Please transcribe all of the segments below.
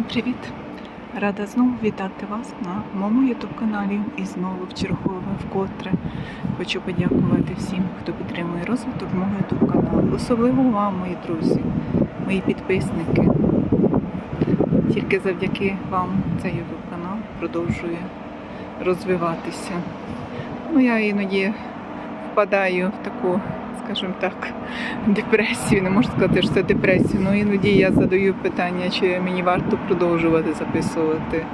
Всім привіт! Рада знову вітати вас на моєму ютуб каналі і знову в чергове вкотре хочу подякувати всім, хто підтримує розвиток мого ютуб каналу. Особливо вам, мої друзі, мої підписники. Тільки завдяки вам цей ютуб канал продовжує розвиватися. Ну, я іноді впадаю в таку, скажімо так, депресію. Не можу сказати, що це депресія. Ну іноді я задаю питання, чи мені варто продовжувати записувати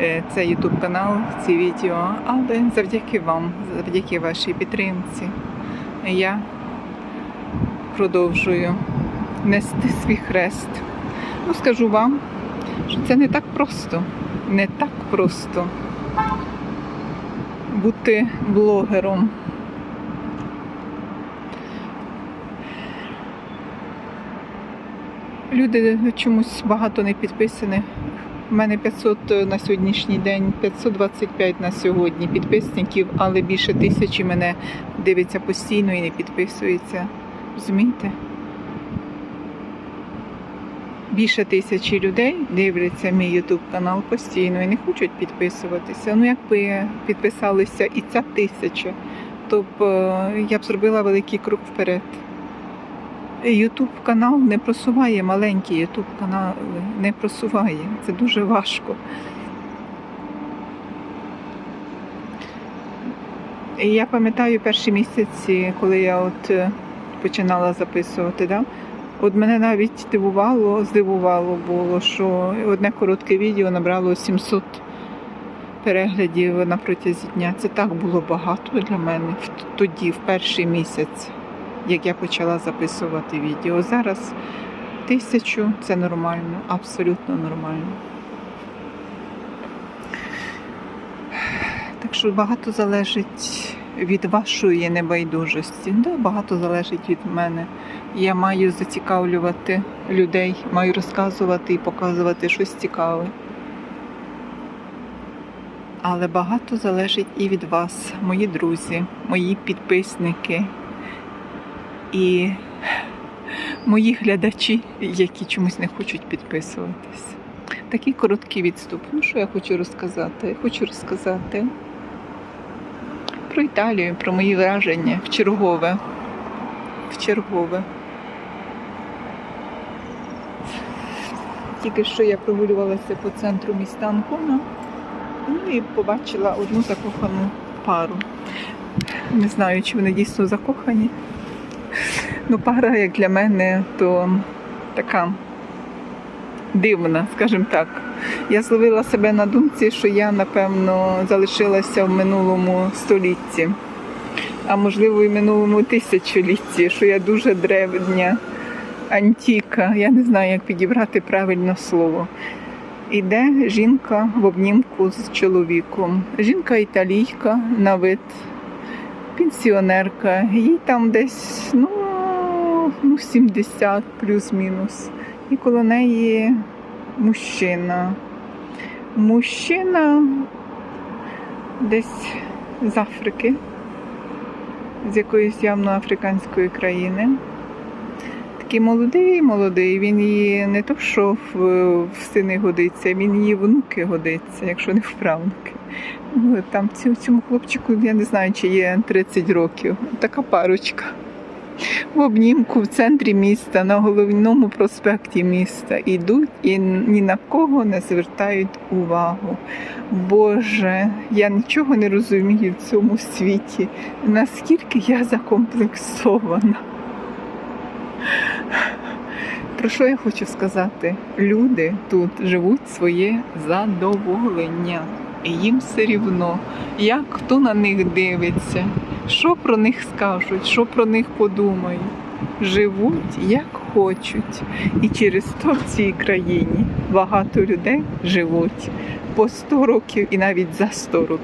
е, цей ютуб канал, ці відео. Але завдяки вам, завдяки вашій підтримці, я продовжую нести свій хрест. Ну, скажу вам, що це не так просто. Не так просто бути блогером. Люди чомусь багато не підписані. У мене 500 на сьогоднішній день, 525 на сьогодні підписників, але більше тисячі мене дивиться постійно і не підписується. Розумієте? Більше тисячі людей дивляться мій YouTube канал постійно і не хочуть підписуватися. Ну, якби підписалися і ця тисяча, то б е, я б зробила великий крок вперед. Ютуб канал не просуває, маленькі Ютуб канали не просуває. Це дуже важко. І я пам'ятаю перші місяці, коли я от е, починала записувати, да? от мене навіть дивувало, здивувало було, що одне коротке відео набрало 700 переглядів на протязі дня. Це так було багато для мене тоді, в перший місяць як я почала записувати відео. Зараз тисячу це нормально, абсолютно нормально. Так що багато залежить від вашої небайдужості. Да, багато залежить від мене. Я маю зацікавлювати людей, маю розказувати і показувати щось цікаве. Але багато залежить і від вас, мої друзі, мої підписники, і мої глядачі, які чомусь не хочуть підписуватись. Такий короткий відступ. Ну, що я хочу розказати? Хочу розказати про Італію, про мої враження в чергове. В чергове. Тільки що я прогулювалася по центру міста Анкона ну, і побачила одну закохану пару. Не знаю, чи вони дійсно закохані. Ну, пара, як для мене, то така дивна, скажімо так. Я зловила себе на думці, що я, напевно, залишилася в минулому столітті, а можливо, і в минулому тисячолітті, що я дуже древня, антіка. Я не знаю, як підібрати правильне слово. Іде жінка в обнімку з чоловіком. Жінка італійка на вид, пенсіонерка. Їй там десь ну, ну 70 плюс-мінус. І коло неї мужчина. Мужчина десь з Африки, з якоїсь явно африканської країни. Такий молодий, молодий, він її не то, що в, сини годиться, він її внуки годиться, якщо не в правнуки. Ну, Там цьому хлопчику, я не знаю, чи є 30 років. Така парочка. В обнімку в центрі міста, на головному проспекті міста ідуть і ні на кого не звертають увагу. Боже, я нічого не розумію в цьому світі. Наскільки я закомплексована. Про що я хочу сказати? Люди тут живуть своє задоволення. І їм все рівно, як хто на них дивиться, що про них скажуть, що про них подумають. Живуть як хочуть. І через то в цій країні багато людей живуть по 100 років і навіть за 100 років.